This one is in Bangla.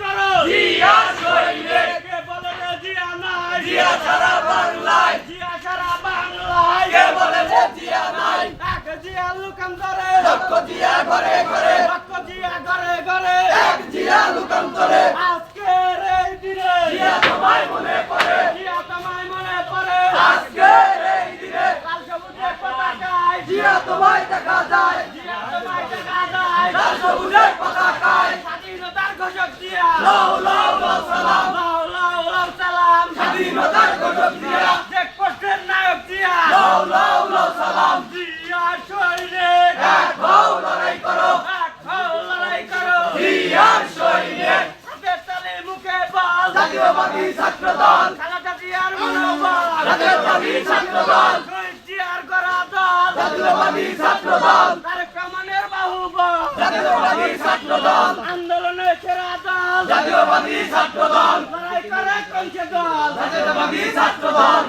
করো। জিয়া শহীদে কে বলে যে জিয়া নাই? জিয়া সারা বাংলায়। জিয়া সারা বাংলায়। কে বলে যে জিয়া নাই? এক জিয়া লুকান্তরে। লক্ষ জিয়া ঘরে ঘরে। লক্ষ জিয়া ঘরে ঘরে। এক জিয়া লুকান্তরে। আজকের এই দিনে জিয়া তোমায় মনে পড়ে। জিয়া তোমায় মনে পড়ে। আজকের এই দিনে। লাল সবুজে পতাকায়। জিয়া তোমায় দেখা যায়। জিয়া তোমায় দেখা যায়। লাল সবুজে পতাকায়। স্বাধীনতার ঘোষক জিয়া চেকপোস্টের নায়ক জিয়া। লাউ লাউ লাউ সালাম। জিয়া সৈনিক এক হও লড়াই করো। এক হও লড়াই করো। জিয়ার সৈনিক হাতের মুখে বল। জাতীয়বাদী ছাত্র দল খালাদা জিয়ার মনোবল। জাতীয়বাদী ছাত্র দল শহীদ জিয়ার গড়া দল। জাতীয়বাদী ছাত্র দল তারেক রহমানের বাহুবল। জাতীয়বাদী ছাত্র দল আন্দোলনের সেরা দল। জাতীয়বাদী ছাত্র দল করে কমছে দল। ছাত্র দল